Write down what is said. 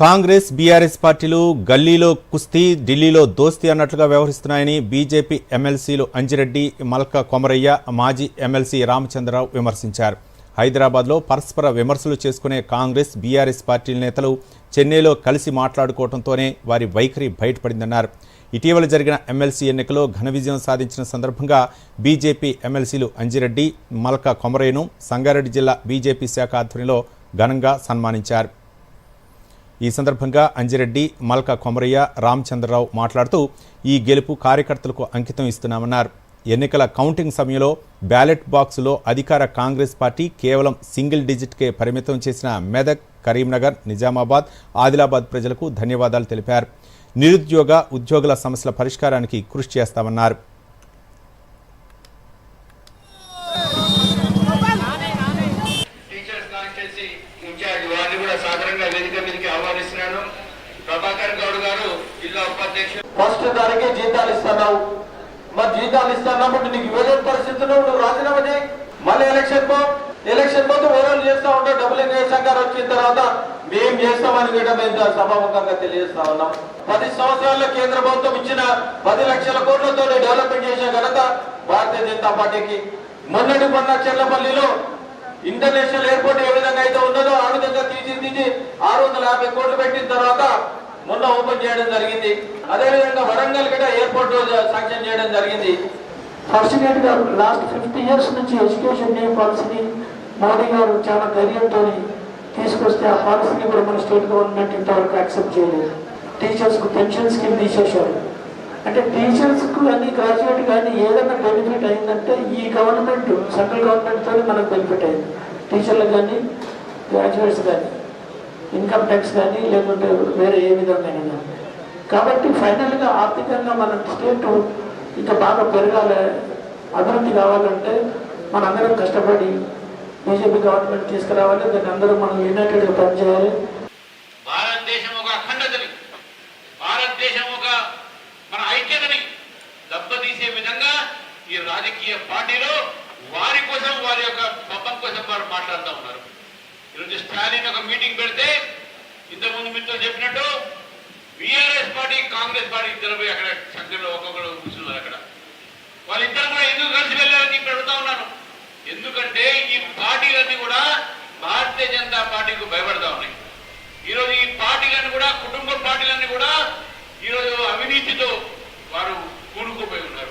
Congress BRS పార్టీలు గల్లీలో కుస్తీ ఢిల్లీలో దోస్తీ అన్నట్లుగా వ్యవహరిస్తున్నాయని బీజేపీ ఎమ్మెల్సీలు అంజిరెడ్డి మల్క కొమరయ్య మాజీ ఎమ్మెల్సీ రామచంద్రరావు విమర్శించారు. హైదరాబాద్లో పరస్పర విమర్శలు చేసుకునే కాంగ్రెస్ బీఆర్ఎస్ పార్టీల నేతలు చెన్నైలో కలిసి మాట్లాడుకోవడంతోనే వారి వైఖరి బయటపడిందన్నారు. ఇటీవల జరిగిన ఎమ్మెల్సీ ఎన్నికలో ఘన విజయం సాధించిన సందర్భంగా బీజేపీ ఎమ్మెల్సీలు అంజిరెడ్డి మల్క కొమరయ్యను సంగారెడ్డి జిల్లా బీజేపీ శాఖ ఆధ్వర్యంలో ఘనంగా సన్మానించారు. ఈ సందర్భంగా అంజిరెడ్డి మల్క కొమరయ్య రామచంద్రరావు మాట్లాడుతూ ఈ గెలుపు కార్యకర్తలకు అంకితం ఇస్తున్నామన్నారు. ఎన్నికల కౌంటింగ్ సమయంలో బ్యాలెట్ బాక్సులో అధికార కాంగ్రెస్ పార్టీ కేవలం సింగిల్ డిజిట్కే పరిమితం చేసిన మెదక్ కరీంనగర్ నిజామాబాద్ ఆదిలాబాద్ ప్రజలకు ధన్యవాదాలు తెలిపారు. నిరుద్యోగ ఉద్యోగుల సమస్యల పరిష్కారానికి కృషి చేస్తామన్నారు. ప్రభాకర్ గౌడ్ గారు జిల్లా ఉపాధ్యక్షుడు. ఫస్ట్ తారీఖే జీతాలు ఇస్తున్నావు. మరి జీతాలు ఇస్తున్నప్పుడు నీకు ఇవ్వలేని పరిస్థితుల్లో నువ్వు రాజీనామా చేయి. మళ్ళీ ఎలక్షన్ పో. ఎలక్షన్ పోతే ఓరాలు చేస్తా ఉంటాం డబుల్ ఇంగ్లీష్ గారు వచ్చిన తర్వాత మేం చేస్తామని కూడా మేము సభాముఖంగా తెలియజేస్తా ఉన్నాం. పది సంవత్సరాల్లో కేంద్ర ప్రభుత్వం ఇచ్చిన పది లక్షల కోట్లతో డెవలప్మెంట్ చేసిన ఘనత భారతీయ జనతా పార్టీకి. మొన్నటి మొన్న చెర్లపల్లిలో ఇంటర్నేషనల్ ఎయిర్పోర్ట్ ఏ విధంగా అయితే ఉన్నదో ఆ విధంగా తీర్చిదిద్ది ఆరు వందల యాభై కోట్లు పెట్టిన తర్వాత మొన్న ఓపెన్ చేయడం జరిగింది. అదేవిధంగా వరంగల్ కూడా ఎయిర్పోర్ట్ శాంక్షన్ చేయడం జరిగింది. ఫార్చునేట్గా లాస్ట్ ఫిఫ్టీ ఇయర్స్ నుంచి ఎడ్యుకేషన్ డే పాలసీని మోడీ గారు చాలా ధైర్యంతో తీసుకొస్తే ఆ పాలసీని కూడా మన స్టేట్ గవర్నమెంట్ ఇంతవరకు యాక్సెప్ట్ చేయలేదు. టీచర్స్కు పెన్షన్ స్కీమ్ తీసేశారు. అంటే టీచర్స్కు కానీ గ్రాడ్యుయేట్ కానీ ఏదైనా బెనిఫిట్ అయిందంటే ఈ గవర్నమెంట్ సెంట్రల్ గవర్నమెంట్ మనకు బెనిఫిట్ అయింది. టీచర్లకు కానీ గ్రాడ్యుయేట్స్ కానీ. ఇన్కమ్ ట్యాక్స్ కానీ లేకుంటే వేరే ఏ విధమైన కాబట్టి ఫైనల్గా ఆర్థికంగా మన స్టేట్ ఇంకా బాగా పెరగాలి. అభివృద్ధి కావాలంటే మనందరం కష్టపడి బీజేపీ గవర్నమెంట్ తీసుకురావాలి. దాన్ని అందరూ మనం యునైటెడ్గా పనిచేయాలి. భారతదేశం ఒక అఖండతని భారతదేశం ఒక మన ఐక్యతని దెబ్బతీసే విధంగా ఈ రాజకీయ పార్టీలో వారి కోసం వారి యొక్క పబ్బం కోసం వారు మాట్లాడుతూ ఉన్నారు ఈరోజు ఒక మీటింగ్ పెడితే ఇంతకుముందు మిత్రులు చెప్పినట్టు బీఆర్ఎస్ పార్టీ కాంగ్రెస్ పార్టీ ఇద్దరు పోయి అక్కడ సంఖ్యలో ఒక్కొక్కరు కూర్చున్నారు అక్కడ. వాళ్ళిద్దరు కూడా ఎందుకు కలిసి వెళ్ళారని ఇప్పుడు అడుగుతా ఉన్నాను. ఎందుకంటే ఈ పార్టీలన్నీ కూడా భారతీయ జనతా పార్టీకి భయపడతా ఉన్నాయి. ఈరోజు ఈ పార్టీలన్నీ కూడా కుటుంబ పార్టీలన్నీ కూడా ఈరోజు అవినీతితో వారు కూడుకుపోయి ఉన్నారు.